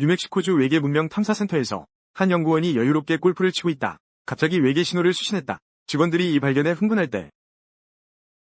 뉴멕시코주 외계 문명 탐사센터에서 한 연구원이 여유롭게 골프를 치고 있다. 갑자기 외계 신호를 수신했다. 직원들이 이 발견에 흥분할 때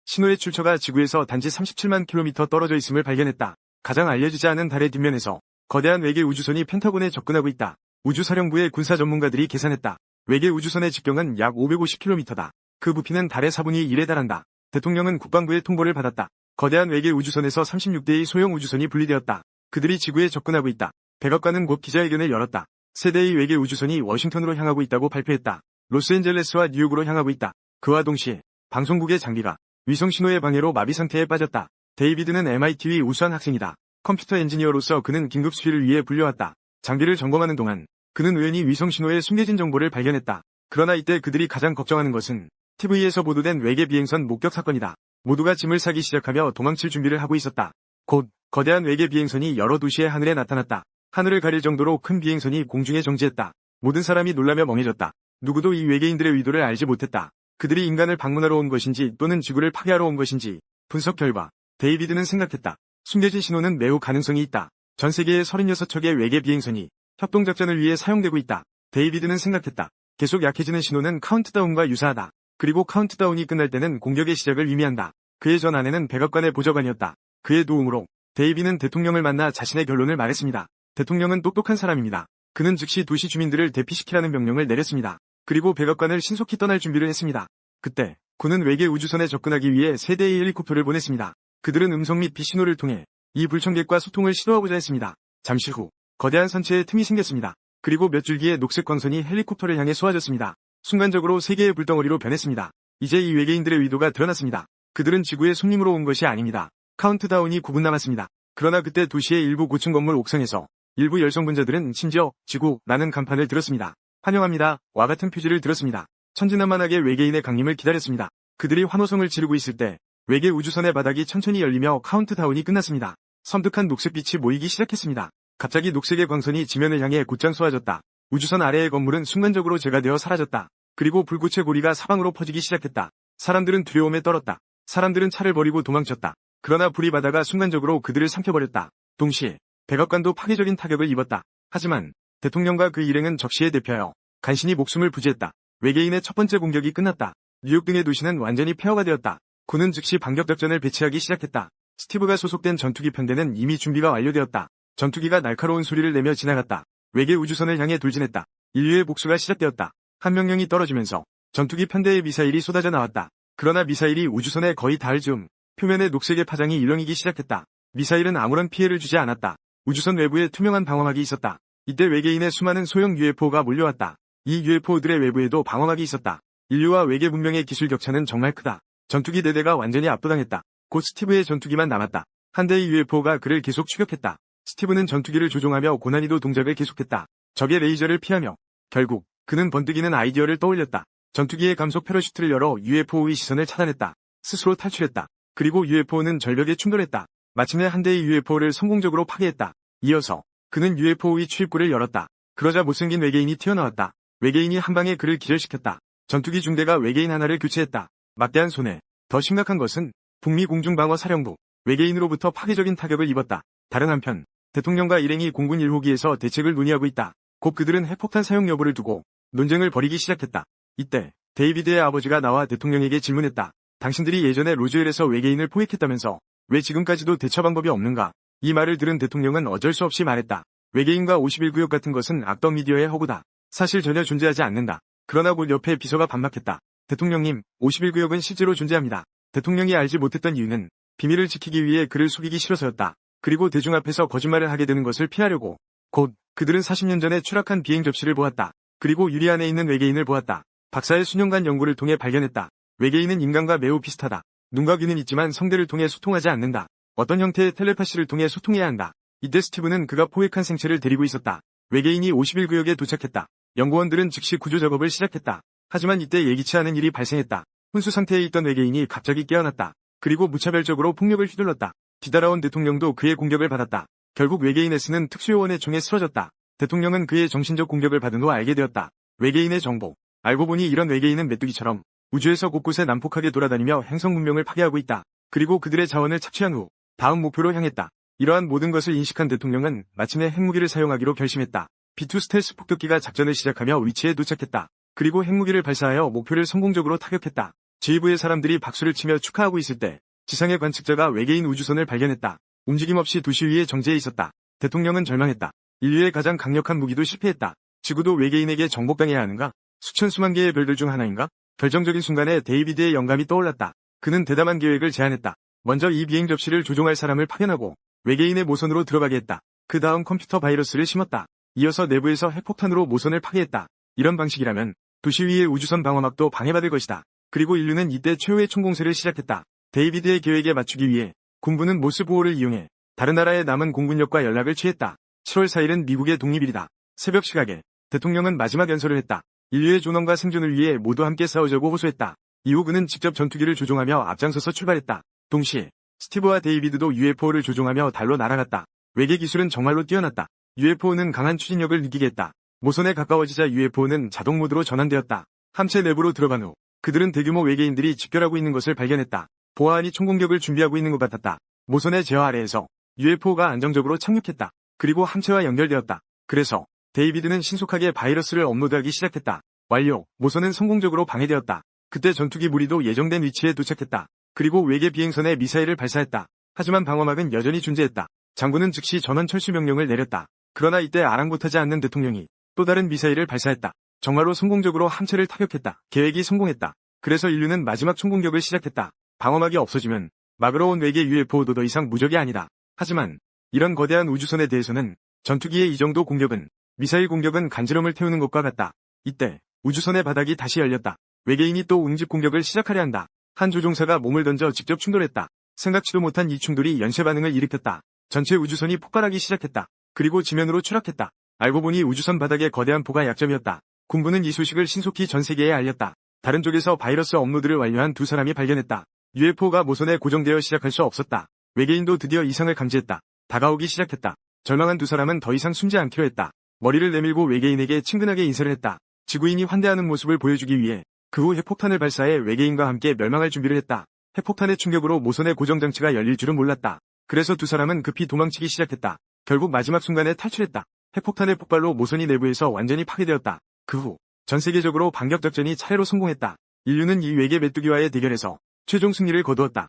신호의 출처가 지구에서 단지 37만 킬로미터 떨어져 있음을 발견했다. 가장 알려지지 않은 달의 뒷면에서 거대한 외계 우주선이 펜타곤에 접근하고 있다. 우주사령부의 군사 전문가들이 계산했다. 외계 우주선의 직경은 약 550km다. 그 부피는 달의 4분의 1에 달한다. 대통령은 국방부의 통보를 받았다. 거대한 외계 우주선에서 36대의 소형 우주선이 분리되었다. 그들이 지구에 접근하고 있다. 백악관은 곧 기자회견을 열었다. 세대의 외계 우주선이 워싱턴으로 향하고 있다고 발표했다. 로스앤젤레스와 뉴욕으로 향하고 있다. 그와 동시에 방송국의 장비가 위성 신호의 방해로 마비 상태에 빠졌다. 데이비드는 MIT의 우수한 학생이다. 컴퓨터 엔지니어로서 그는 긴급 수리를 위해 불려왔다. 장비를 점검하는 동안 그는 우연히 위성 신호에 숨겨진 정보를 발견했다. 그러나 이때 그들이 가장 걱정하는 것은 TV에서 보도된 외계 비행선 목격 사건이다. 모두가 짐을 싸기 시작하며 도망칠 준비를 하고 있었다. 곧 거대한 외계 비행선이 여러 도시의 하늘에 나타났다. 하늘을 가릴 정도로 큰 비행선이 공중에 정지했다. 모든 사람이 놀라며 멍해졌다. 누구도 이 외계인들의 의도를 알지 못했다. 그들이 인간을 방문하러 온 것인지 또는 지구를 파괴하러 온 것인지 분석 결과 데이비드는 생각했다. 숨겨진 신호는 매우 가능성이 있다. 전 세계의 36척의 외계 비행선이 협동작전을 위해 사용되고 있다. 데이비드는 생각했다. 계속 약해지는 신호는 카운트다운과 유사하다. 그리고 카운트다운이 끝날 때는 공격의 시작을 의미한다. 그의 전 아내는 백악관의 보좌관이었다. 그의 도움으로 데이비는 대통령을 만나 자신의 결론을 말했습니다. 대통령은 똑똑한 사람입니다. 그는 즉시 도시 주민들을 대피시키라는 명령을 내렸습니다. 그리고 백악관을 신속히 떠날 준비를 했습니다. 그때 군은 외계 우주선에 접근하기 위해 세 대의 헬리콥터를 보냈습니다. 그들은 음성 및 비신호를 통해 이 불청객과 소통을 시도하고자 했습니다. 잠시 후 거대한 선체에 틈이 생겼습니다. 그리고 몇 줄기의 녹색 광선이 헬리콥터를 향해 쏘아졌습니다. 순간적으로 세 개의 불덩어리로 변했습니다. 이제 이 외계인들의 의도가 드러났습니다. 그들은 지구의 손님으로 온 것이 아닙니다. 카운트다운이 9분 남았습니다. 그러나 그때 도시의 일부 고층 건물 옥상에서 일부 열성분자들은 심지어 지구 라는 간판을 들었습니다. 환영합니다. 와 같은 표지를 들었습니다. 천진난만하게 외계인의 강림을 기다렸습니다. 그들이 환호성을 지르고 있을 때 외계 우주선의 바닥이 천천히 열리며 카운트다운이 끝났습니다. 섬뜩한 녹색빛이 모이기 시작했습니다. 갑자기 녹색의 광선이 지면을 향해 곧장 쏘아졌다. 우주선 아래의 건물은 순간적으로 제거되어 사라졌다. 그리고 불꽃의 고리가 사방으로 퍼지기 시작했다. 사람들은 두려움에 떨었다. 사람들은 차를 버리고 도망쳤다. 그러나 불이 바다가 순간적으로 그들을 삼켜버렸다. 동시에 백악관도 파괴적인 타격을 입었다. 하지만 대통령과 그 일행은 적시에 대표하여 간신히 목숨을 부지했다. 외계인의 첫 번째 공격이 끝났다. 뉴욕 등의 도시는 완전히 폐허가 되었다. 군은 즉시 반격작전을 배치하기 시작했다. 스티브가 소속된 전투기 편대는 이미 준비가 완료되었다. 전투기가 날카로운 소리를 내며 지나갔다. 외계 우주선을 향해 돌진했다. 인류의 복수가 시작되었다. 한 명령이 떨어지면서 전투기 편대의 미사일이 쏟아져 나왔다. 그러나 미사일이 우주선에 거의 닿을 즈음 표면에 녹색의 파장이 일렁이기 시작했다. 미사일은 아무런 피해를 주지 않았다. 우주선 외부에 투명한 방어막이 있었다. 이때 외계인의 수많은 소형 UFO가 몰려왔다. 이 UFO들의 외부에도 방어막이 있었다. 인류와 외계 문명의 기술 격차는 정말 크다. 전투기 4대가 완전히 압도당했다. 곧 스티브의 전투기만 남았다. 한 대의 UFO가 그를 계속 추격했다. 스티브는 전투기를 조종하며 고난이도 동작을 계속했다. 적의 레이저를 피하며 결국 그는 번뜩이는 아이디어를 떠올렸다. 전투기의 감속 패러슈트를 열어 UFO의 시선을 차단했다. 스스로 탈출했다. 그리고 UFO는 절벽에 충돌했다. 마침내 한 대의 UFO를 성공적으로 파괴했다. 이어서 그는 UFO의 출입구를 열었다. 그러자 못생긴 외계인이 튀어나왔다. 외계인이 한 방에 그를 기절시켰다. 전투기 중대가 외계인 하나를 교체했다. 막대한 손해. 더 심각한 것은 북미 공중방어사령부 외계인으로부터 파괴적인 타격을 입었다. 다른 한편 대통령과 일행이 공군 1호기에서 대책을 논의하고 있다. 곧 그들은 핵폭탄 사용 여부를 두고 논쟁을 벌이기 시작했다. 이때 데이비드의 아버지가 나와 대통령에게 질문했다. 당신들이 예전에 로즈웰에서 외계인을 포획했다면서 왜 지금까지도 대처 방법이 없는가? 이 말을 들은 대통령은 어쩔 수 없이 말했다. 외계인과 51구역 같은 것은 악덕 미디어의 허구다. 사실 전혀 존재하지 않는다. 그러나 곧 옆에 비서가 반박했다. 대통령님, 51구역은 실제로 존재합니다. 대통령이 알지 못했던 이유는 비밀을 지키기 위해 그를 속이기 싫어서였다. 그리고 대중 앞에서 거짓말을 하게 되는 것을 피하려고. 곧 그들은 40년 전에 추락한 비행 접시를 보았다. 그리고 유리 안에 있는 외계인을 보았다. 박사의 수년간 연구를 통해 발견했다. 외계인은 인간과 매우 비슷하다. 눈과 귀는 있지만 성대를 통해 소통하지 않는다. 어떤 형태의 텔레파시를 통해 소통해야 한다. 이때 스티브는 그가 포획한 생체를 데리고 있었다. 외계인이 51구역에 도착했다. 연구원들은 즉시 구조 작업을 시작했다. 하지만 이때 예기치 않은 일이 발생했다. 혼수 상태에 있던 외계인이 갑자기 깨어났다. 그리고 무차별적으로 폭력을 휘둘렀다. 뒤따라온 대통령도 그의 공격을 받았다. 결국 외계인 S는 특수요원의 총에 쓰러졌다. 대통령은 그의 정신적 공격을 받은 후 알게 되었다. 외계인의 정보. 알고 보니 이런 외계인은 메뚜기처럼 우주에서 곳곳에 난폭하게 돌아다니며 행성 문명을 파괴하고 있다. 그리고 그들의 자원을 착취한 후 다음 목표로 향했다. 이러한 모든 것을 인식한 대통령은 마침내 핵무기를 사용하기로 결심했다. B2 스텔스 폭격기가 작전을 시작하며 위치에 도착했다. 그리고 핵무기를 발사하여 목표를 성공적으로 타격했다. 지휘부의 사람들이 박수를 치며 축하하고 있을 때 지상의 관측자가 외계인 우주선을 발견했다. 움직임 없이 도시 위에 정지해 있었다. 대통령은 절망했다. 인류의 가장 강력한 무기도 실패했다. 지구도 외계인에게 정복당해야 하는가? 수천 수만 개의 별들 중 하나인가? 결정적인 순간에 데이비드의 영감이 떠올랐다. 그는 대담한 계획을 제안했다. 먼저 이 비행 접시를 조종할 사람을 파견하고 외계인의 모선으로 들어가게 했다. 그 다음 컴퓨터 바이러스를 심었다. 이어서 내부에서 핵폭탄으로 모선을 파괴했다. 이런 방식이라면 도시 위의 우주선 방어막도 방해받을 것이다. 그리고 인류는 이때 최후의 총공세를 시작했다. 데이비드의 계획에 맞추기 위해 군부는 모스 보호를 이용해 다른 나라의 남은 공군력과 연락을 취했다. 7월 4일은 미국의 독립일이다. 새벽 시각에 대통령은 마지막 연설을 했다. 인류의 존엄과 생존을 위해 모두 함께 싸우자고 호소했다. 이후 그는 직접 전투기를 조종하며 앞장서서 출발했다. 동시에 스티브와 데이비드도 UFO를 조종하며 달로 날아갔다. 외계 기술은 정말로 뛰어났다. UFO는 강한 추진력을 느끼게 했다. 모선에 가까워지자 UFO는 자동 모드로 전환되었다. 함체 내부로 들어간 후 그들은 대규모 외계인들이 집결하고 있는 것을 발견했다. 보아하니 총공격을 준비하고 있는 것 같았다. 모선의 제어 아래에서 UFO가 안정적으로 착륙했다. 그리고 함체와 연결되었다. 그래서 데이비드는 신속하게 바이러스를 업로드하기 시작했다. 완료. 모선은 성공적으로 방해되었다. 그때 전투기 무리도 예정된 위치에 도착했다. 그리고 외계 비행선에 미사일을 발사했다. 하지만 방어막은 여전히 존재했다. 장군은 즉시 전원 철수 명령을 내렸다. 그러나 이때 아랑곳하지 않는 대통령이 또 다른 미사일을 발사했다. 정말로 성공적으로 함체를 타격했다. 계획이 성공했다. 그래서 인류는 마지막 총공격을 시작했다. 방어막이 없어지면 막으러 온 외계 UFO도 더 이상 무적이 아니다. 하지만 이런 거대한 우주선에 대해서는 전투기의 이 정도 공격은 미사일 공격은 간지럼을 태우는 것과 같다. 이때 우주선의 바닥이 다시 열렸다. 외계인이 또 응집 공격을 시작하려 한다. 한 조종사가 몸을 던져 직접 충돌했다. 생각지도 못한 이 충돌이 연쇄 반응을 일으켰다. 전체 우주선이 폭발하기 시작했다. 그리고 지면으로 추락했다. 알고 보니 우주선 바닥에 거대한 포가 약점이었다. 군부는 이 소식을 신속히 전 세계에 알렸다. 다른 쪽에서 바이러스 업로드를 완료한 두 사람이 발견했다. UFO가 모선에 고정되어 시작할 수 없었다. 외계인도 드디어 이상을 감지했다. 다가오기 시작했다. 절망한 두 사람은 더 이상 숨지 않기로 했다. 머리를 내밀고 외계인에게 친근하게 인사를 했다. 지구인이 환대하는 모습을 보여주기 위해 그 후 핵폭탄을 발사해 외계인과 함께 멸망할 준비를 했다. 핵폭탄의 충격으로 모선의 고정장치가 열릴 줄은 몰랐다. 그래서 두 사람은 급히 도망치기 시작했다. 결국 마지막 순간에 탈출했다. 핵폭탄의 폭발로 모선이 내부에서 완전히 파괴되었다. 그 후 전 세계적으로 반격작전이 차례로 성공했다. 인류는 이 외계 메뚜기와의 대결에서 최종 승리를 거두었다.